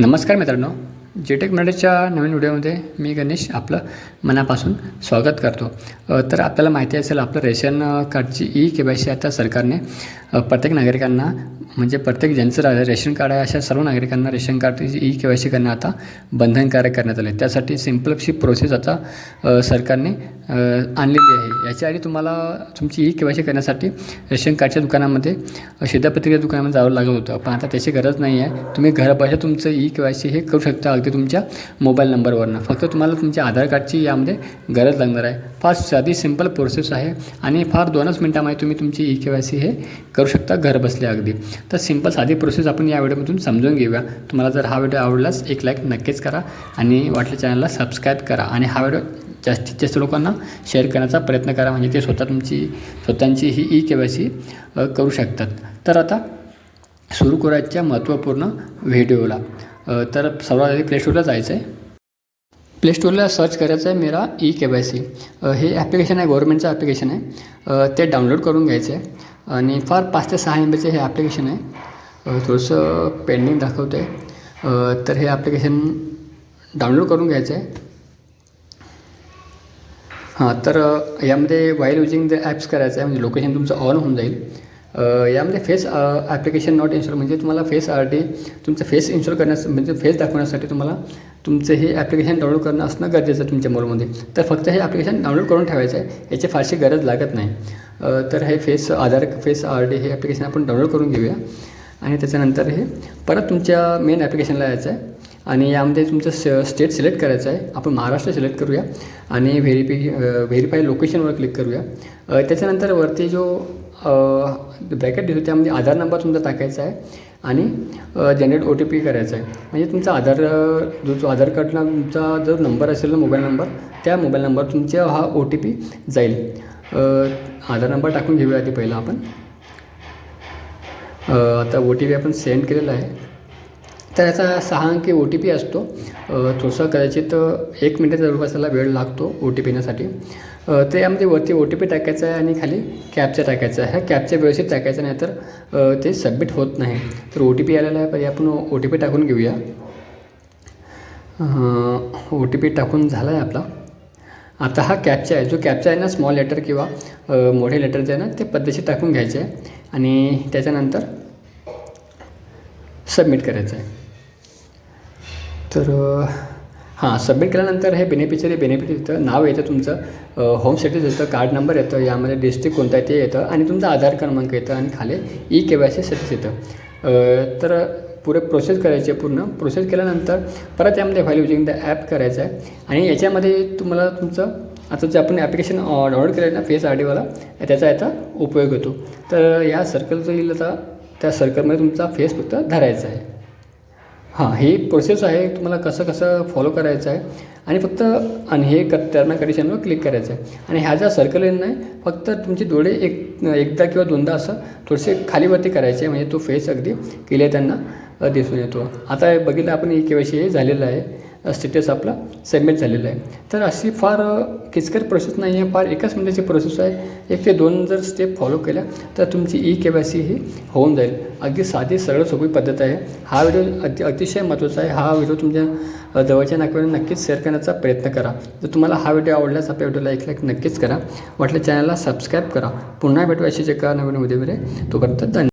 नमस्कार मित्रांनो. जेटेक मराठीच्या नवीन व्हिडिओमध्ये मी गणेश आपलं मनापासून स्वागत करतो. तर आपल्याला माहिती असेल आपलं रेशन कार्डची ई के वाय सी आता सरकारने प्रत्येक नागरिकांना म्हणजे प्रत्येक ज्यांचं रेशन कार्ड आहे अशा सर्व नागरिकांना रेशन कार्डची ई के वाय सी करणं आता बंधनकारक करण्यात आले त्यासाठी सिम्पलशी प्रोसेस आता सरकारने आणलेली आहे. याच्या आधी तुम्हाला तुमची ई के वाय सी करण्यासाठी रेशन कार्डच्या दुकानामध्ये शिधापत्रिका दुकानामध्ये जावं लागत होतं. पण आता त्याची गरज नाही आहे तुम्ही घरबसल्या तुमचं ई के वाय सी हे करू शकता. अगदी तुमच्या मोबाईल नंबरवरनं. फक्त तुम्हाला तुमच्या आधार कार्डची यामध्ये गरज लागणार आहे. फार साधी सिंपल प्रोसेस आहे आणि फार दोनच मिनटामध्ये तुम्ही तुमची ई के वाय सी हे करू शकता घरबसल्या अगदी. तर सिंपल साधी प्रोसेस आपण या व्हिडिओमधून समजून घेऊया. तुम्हाला जर हा व्हिडिओ आवडलाच एक लाईक नक्कीच करा आणि वाटलं चॅनलला सबस्क्राईब करा आणि हा व्हिडिओ जास्तीत जास्त लोकांना शेअर करण्याचा प्रयत्न करा. म्हणजे ते स्वतः तुमची स्वतःची ही ई के वाय सी करू शकतात. तर आता सुरू करायच्या महत्त्वपूर्ण व्हिडिओला. तर सर्वात आधी प्लेस्टोरला जायचं आहे प्लेस्टोरला सर्च करायचं आहे Mera e K Y C. हे ॲप्लिकेशन आहे गव्हर्मेंटचं ॲप्लिकेशन आहे. ते डाउनलोड करून घ्यायचं आहे आणि फार पाच ते सहा एम बीचं हे ॲप्लिकेशन आहे. थोडंसं पेंडिंग दाखवतं आहे तर हे ॲप्लिकेशन डाउनलोड करून घ्यायचं आहे हां तर यामध्ये वाईल युजिंग द ॲप्स करायचं आहे म्हणजे लोकेशन तुमचं ऑन होऊन जाईल. यामध्ये फेस ॲप्लिकेशन नॉट इन्स्टॉल म्हणजे तुम्हाला फेस आर डी तुमचं फेस इन्स्टॉल करण्यास म्हणजे फेस दाखवण्यासाठी तुम्हाला तुमचं हे ॲप्लिकेशन डाउनलोड करणं असणं गरजेचं आहे तुमच्या मोबाईलमध्ये तर फक्त हे ॲप्लिकेशन डाउनलोड करून ठेवायचं आहे याची फारशी गरज लागत नाही. तर हे face Aadhaar face R D हे ॲप्लिकेशन आपण डाउनलोड करून घेऊया. आणि त्याच्यानंतर हे परत तुमच्या मेन ॲप्लिकेशनला यायचं आहे. आणि यामध्ये तुमचं स स्टेट सिलेक्ट करायचं आहे. आपण महाराष्ट्र सिलेक्ट करूया. आणि व्हेरिफि व्हेरीफाय लोकेशनवर क्लिक करूया. त्याच्यानंतर वरती जो ब्रॅकेट दिसतो त्यामध्ये आधार नंबर तुमचा टाकायचा आहे. आणि जनरेट ओ टी पी करायचा आहे. म्हणजे तुमचा आधार जो जो आधार कार्डला तुमचा जो नंबर असेल ना मोबाईल नंबर त्या मोबाईल नंबर तुमच्या हा ओ टी पी जाईल. आधार नंबर टाकून घेऊया आधी पहिला आपण. आता ओ टी पी आपण सेंड केलेला आहे. तर याचा सहा अंकी ओ टी पी असतो. अ, थोडंसं कदाचित एक मिनटाचा जवळपास त्याला वेळ लागतो ओ टी पी येण्यासाठी. तर यामध्ये वरती ओ टी पी टाकायचा आहे आणि खाली कॅपचा टाकायचा आहे. ह्या कॅपच्या व्यवस्थित टाकायचं नाही तर ते सबमिट होत नाही. तर ओ टी पी आलेला आहे पहिले आपण ओ टी पी टाकून घेऊया. ओ टी पी टाकून झाला आहे आपला. आता हा कॅपचा आहे. जो कॅपचा आहे ना स्मॉल लेटर किंवा मोठे लेटर जे आहे ना ते पद्धतशीर टाकून घ्यायचे आहे. आणि त्याच्यानंतर सबमिट करायचं आहे. तर हां सबमिट केल्यानंतर हे बेनिफिशरी बेनिफिट येतं नाव येतं तुमचं. होम स्टेटस येतं कार्ड नंबर येतं यामध्ये डिस्ट्रिक्ट कोणता आहे ते येतं आणि तुमचा आधार क्रमांक येतं आणि खाली e K Y C status येतं तर पुरे प्रोसेस करायची आहे पूर्ण. प्रोसेस केल्यानंतर परत यामध्ये व्हॅल्यू युजिंग द ॲप करायचं आहे. आणि याच्यामध्ये तुम्हाला तुमचं आता जे आपण ॲप्लिकेशन डाउनलोड केलं आहे ना फेस आर डीवाला त्याचा याचा उपयोग होतो. तर या सर्कलचं येईल आता त्या सर्कलमध्ये तुमचा फेस फक्त धरायचा आहे. हां हे प्रोसेस आहे तुम्हाला कसं कसं फॉलो करायचं आहे आणि फक्त आणि हे क टर्म कंडिशनवर क्लिक करायचं आहे. आणि ह्या ज्या सर्कल येणं नाही फक्त तुमचे डोळे एक एकदा किंवा दोनदा असं थोडेसे खालीवरती करायचे म्हणजे तो फेस अगदी क्लिअर त्यांना दिसून येतो. आता हे बघितलं आपण हे के वाय सी हे झालेलं आहे. स्टेटस आपला सबमिट झालेला आहे. तर अशी फार अ, किचकट प्रोसेस नाही आहे. फार एकाच मिनिटाची प्रोसेस आहे. एक ते दोन जर स्टेप फॉलो केल्या तर तुमची ई के वाय सी ही होऊन जाईल. अगदी साधी सरळ सोपी पद्धत आहे. हा व्हिडिओ अति अतिशय महत्त्वाचा आहे. हा व्हिडिओ तुमच्या जवळच्या नागरिकांना नक्कीच शेअर करण्याचा प्रयत्न करा. जर तुम्हाला हा व्हिडिओ आवडल्यास आपल्या व्हिडिओला एक लाईक नक्कीच करा. वाटलं चॅनलला सबस्क्राईब करा. पुन्हा भेटू जे का नवीन व्हिडिओमध्ये तोपर्यंत धन्यवाद.